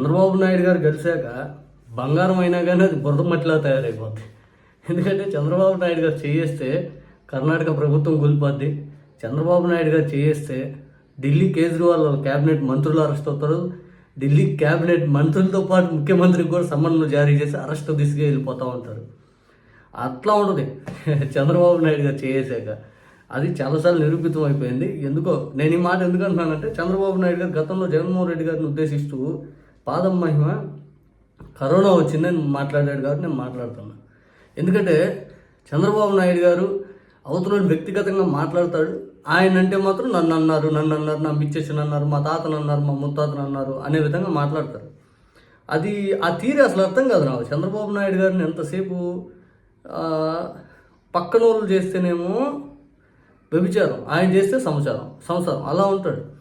చంద్రబాబు నాయుడు గారు గెలిచాక బంగారం అయినా కానీ అది బురద మట్టిలా తయారైపోద్ది. ఎందుకంటే చంద్రబాబు నాయుడు గారు చేయేస్తే కర్ణాటక ప్రభుత్వం కూలిపోద్ది. చంద్రబాబు నాయుడు గారు చేయేస్తే ఢిల్లీ కేజ్రీవాల్ వాళ్ళ క్యాబినెట్ మంత్రులు అరెస్ట్ అవుతారు. ఢిల్లీ క్యాబినెట్ మంత్రులతో పాటు ముఖ్యమంత్రికి కూడా సమన్లు జారీ చేసి అరెస్ట్ దిశగా వెళ్ళిపోతూ ఉంటారు. అట్లా ఉంటుంది. చంద్రబాబు నాయుడు గారు చేసాక అది చాలాసార్లు నిరూపితం అయిపోయింది. ఎందుకో నేను ఈ మాట ఎందుకంటున్నానంటే చంద్రబాబు నాయుడు గారు గతంలో జగన్మోహన్ రెడ్డి గారిని ఉద్దేశిస్తూ పాదం మహిమ కరోనా వచ్చిందని మాట్లాడాడు కాబట్టి నేను మాట్లాడుతున్నా ఎందుకంటే చంద్రబాబు నాయుడు గారు అవతలని వ్యక్తిగతంగా మాట్లాడతాడు. ఆయన అంటే మాత్రం నన్ను అన్నారు నన్ను అన్నారు నా మిచ్చేసిన అన్నారు మా తాతను అన్నారు మా ముత్తాతను అన్నారు అనే విధంగా మాట్లాడతారు. అది ఆ తీరు అసలు అర్థం కాదు నాకు. చంద్రబాబు నాయుడు గారిని ఎంతసేపు పక్కనోళ్ళు పక్కన వాళ్ళు చేస్తేనేమో వ్యభిచారం ఆయన చేస్తే సంసారం సంసారం. అలా ఉంటాడు.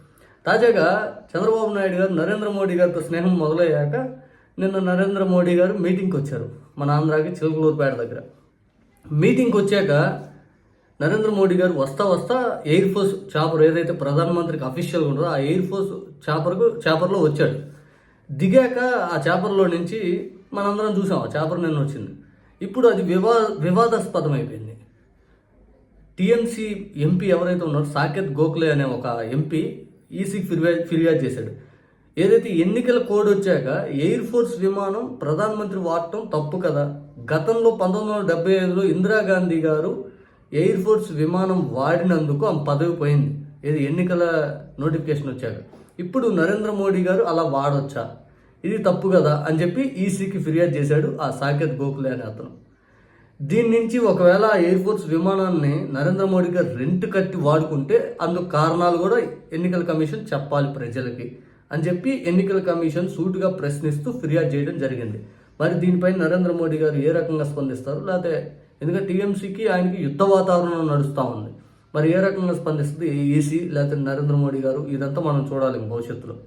తాజాగా చంద్రబాబు నాయుడు గారు నరేంద్ర మోడీ గారితో స్నేహం మొదలయ్యాక నిన్న నరేంద్ర మోడీ గారు మీటింగ్కి వచ్చారు మన ఆంధ్రాకి చిలకలూరుపేట దగ్గర. మీటింగ్కి వచ్చాక నరేంద్ర మోడీ గారు వస్తా వస్తా ఎయిర్ ఫోర్స్ చాపర్ ఏదైతే ప్రధానమంత్రికి అఫీషియల్గా ఉంటుందో ఆ ఎయిర్ ఫోర్స్ చాపర్కు చాపర్లో వచ్చాడు. దిగాక ఆ చాపర్లో నుంచి మనందరం చూసాం ఆ చాపర్ నిన్న వచ్చింది. ఇప్పుడు అది వివా వివాదాస్పదం అయిపోయింది టీఎంసీ ఎంపీ ఎవరైతే ఉన్నారో సాకేత్ గోఖలే అనే ఒక ఎంపీ ఈసీకి ఫిర్యాదు ఫిర్యాదు చేశాడు. ఏదైతే ఎన్నికల కోడ్ వచ్చాక ఎయిర్ ఫోర్స్ విమానం ప్రధానమంత్రి వాడటం తప్పు కదా? గతంలో పంతొమ్మిది వందల డెబ్బై ఐదులో ఇందిరాగాంధీ గారు ఎయిర్ ఫోర్స్ విమానం వాడినందుకు ఆమె పదవి పోయింది. ఏది ఎన్నికల నోటిఫికేషన్ వచ్చాక. ఇప్పుడు నరేంద్ర మోడీ గారు అలా వాడొచ్చా? ఇది తప్పు కదా? అని చెప్పి ఈసీకి ఫిర్యాదు చేశాడు ఆ సాకేత్ గోఖలే అనే అతను. దీని నుంచి ఒకవేళ ఆ ఎయిర్ ఫోర్స్ విమానాన్ని నరేంద్ర మోడీ గారు రెంట్ కట్టి వాడుకుంటే అందుకు కారణాలు కూడా ఎన్నికల కమిషన్ చెప్పాలి ప్రజలకి అని చెప్పి ఎన్నికల కమిషన్ సూటుగా ప్రశ్నిస్తూ ఫిర్యాదు చేయడం జరిగింది. మరి దీనిపై నరేంద్ర మోడీ గారు ఏ రకంగా స్పందిస్తారు? లేకపోతే ఎందుకంటే టీఎంసీకి ఆయనకి యుద్ధ వాతావరణం నడుస్తూ ఉంది. మరి ఏ రకంగా స్పందిస్తుంది? ఏసీ లేకపోతే నరేంద్ర మోడీ గారు? ఇదంతా మనం చూడాలి భవిష్యత్తులో.